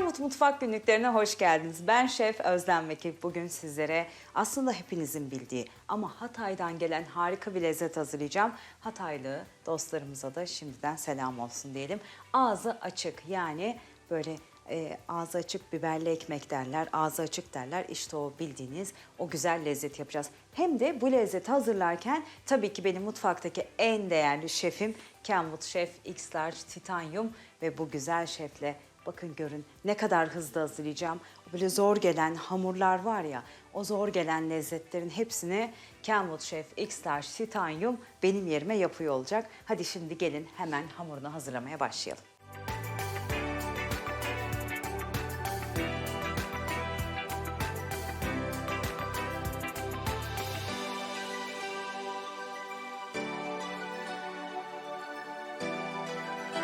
Kenwood Mutfak Günlüklerine hoş geldiniz. Ben Şef Özlem Vekil. Bugün sizlere aslında hepinizin bildiği ama Hatay'dan gelen harika bir lezzet hazırlayacağım. Hataylı dostlarımıza da şimdiden selam olsun diyelim. Ağzı açık yani böyle e, ağzı açık biberli ekmek derler, ağzı açık derler. İşte o bildiğiniz o güzel lezzet yapacağız. Hem de bu lezzeti hazırlarken tabii ki benim mutfaktaki en değerli şefim Kenwood Şef X Large Titanium ve bu güzel şefle bakın görün ne kadar hızlı hazırlayacağım. Böyle zor gelen hamurlar var ya o zor gelen lezzetlerin hepsini Kenwood Şef X Large Titanium benim yerime yapıyor olacak. Hadi şimdi gelin hemen hamurunu hazırlamaya başlayalım.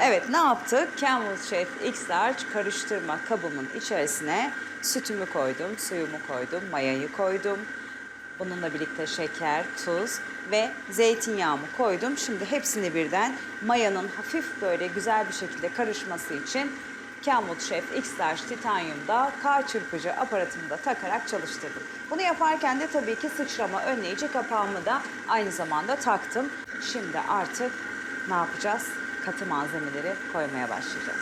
Evet ne yaptık? Camel Chef X Large karıştırma kabımın içerisine sütümü koydum, suyumu koydum, mayayı koydum. Bununla birlikte şeker, tuz ve zeytinyağımı koydum. Şimdi hepsini birden mayanın hafif böyle güzel bir şekilde karışması için Camel Chef X Large Titanium'da K çırpıcı aparatımı da takarak çalıştırdım. Bunu yaparken de tabii ki sıçrama önleyici kapağımı da aynı zamanda taktım. Şimdi artık ne yapacağız? Katı malzemeleri koymaya başlayacağız.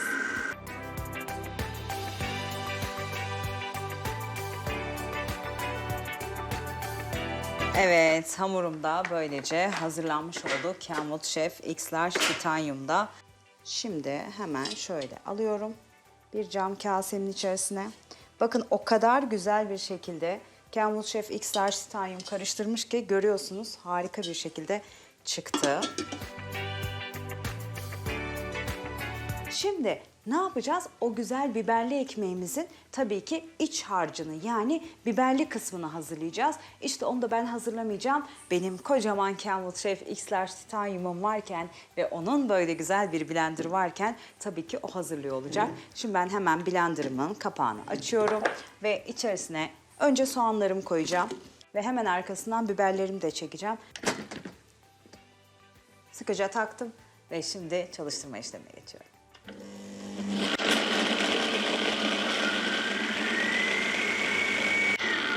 Evet, hamurum da böylece hazırlanmış oldu. Camel Chef X Large Titanium'da. Şimdi hemen şöyle alıyorum. Bir cam kasenin içerisine. Bakın o kadar güzel bir şekilde Camel Chef X Large Titanium karıştırmış ki görüyorsunuz harika bir şekilde çıktı. Şimdi ne yapacağız? O güzel biberli ekmeğimizin tabii ki iç harcını yani biberli kısmını hazırlayacağız. İşte onu da ben hazırlamayacağım. Benim kocaman Camel Chef X Large Titanium'um varken ve onun böyle güzel bir blender varken tabii ki o hazırlıyor olacak. Şimdi ben hemen blenderımın kapağını açıyorum ve içerisine önce soğanlarımı koyacağım ve hemen arkasından biberlerimi de çekeceğim. Sıkıca taktım ve şimdi çalıştırma işlemine geçiyorum.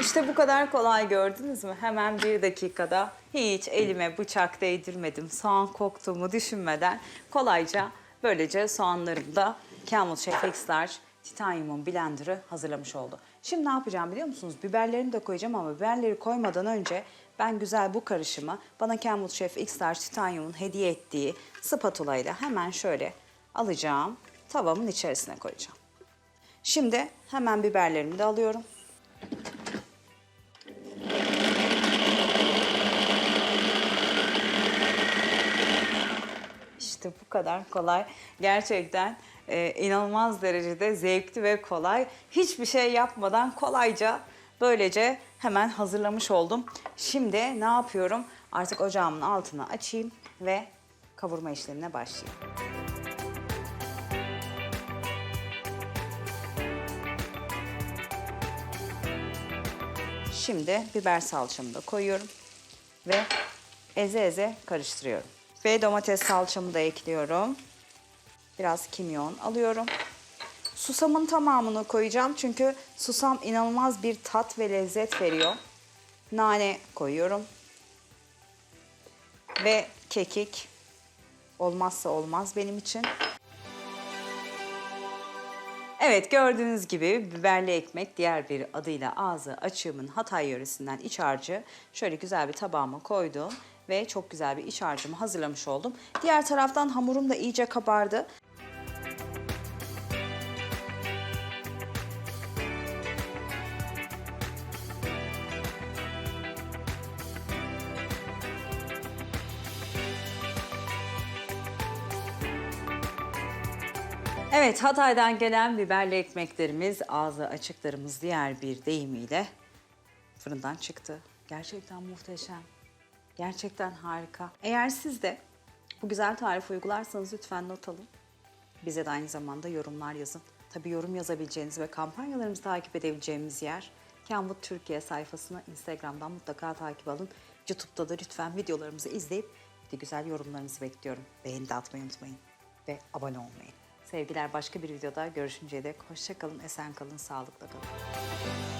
İşte bu kadar kolay gördünüz mü? Hemen bir dakikada hiç elime bıçak değdirmedim. Soğan koktuğumu düşünmeden kolayca böylece soğanlarım da Camel Chef X Large Titanium'un blenderı hazırlamış oldu. Şimdi ne yapacağım biliyor musunuz? Biberlerini de koyacağım ama biberleri koymadan önce ben güzel bu karışımı bana Camel Chef X Large Titanium'un hediye ettiği spatula ile hemen şöyle alacağım. Tavamın içerisine koyacağım. Şimdi hemen biberlerimi de alıyorum. İşte bu kadar kolay. Gerçekten e, inanılmaz derecede zevkli ve kolay. Hiçbir şey yapmadan kolayca böylece hemen hazırlamış oldum. Şimdi ne yapıyorum? Artık ocağımın altını açayım ve kavurma işlemine başlayayım. Şimdi biber salçamı da koyuyorum ve eze eze karıştırıyorum. Ve domates salçamı da ekliyorum. Biraz kimyon alıyorum. Susamın tamamını koyacağım çünkü susam inanılmaz bir tat ve lezzet veriyor. Nane koyuyorum. Ve kekik olmazsa olmaz benim için. Evet gördüğünüz gibi biberli ekmek diğer bir adıyla ağzı açığımın Hatay yöresinden iç harcı şöyle güzel bir tabağıma koydum ve çok güzel bir iç harcımı hazırlamış oldum. Diğer taraftan hamurum da iyice kabardı. Evet Hatay'dan gelen biberli ekmeklerimiz ağzı açıklarımız diğer bir deyimiyle fırından çıktı. Gerçekten muhteşem. Gerçekten harika. Eğer siz de bu güzel tarifi uygularsanız lütfen not alın. Bize de aynı zamanda yorumlar yazın. Tabii yorum yazabileceğiniz ve kampanyalarımızı takip edebileceğimiz yer Canwood Türkiye sayfasını Instagram'dan mutlaka takip alın. YouTube'da da lütfen videolarımızı izleyip de güzel yorumlarınızı bekliyorum. Beğeni de atmayı unutmayın ve abone olmayı. Sevgiler başka bir videoda görüşünceye dek hoşça kalın, esen kalın, sağlıkla kalın.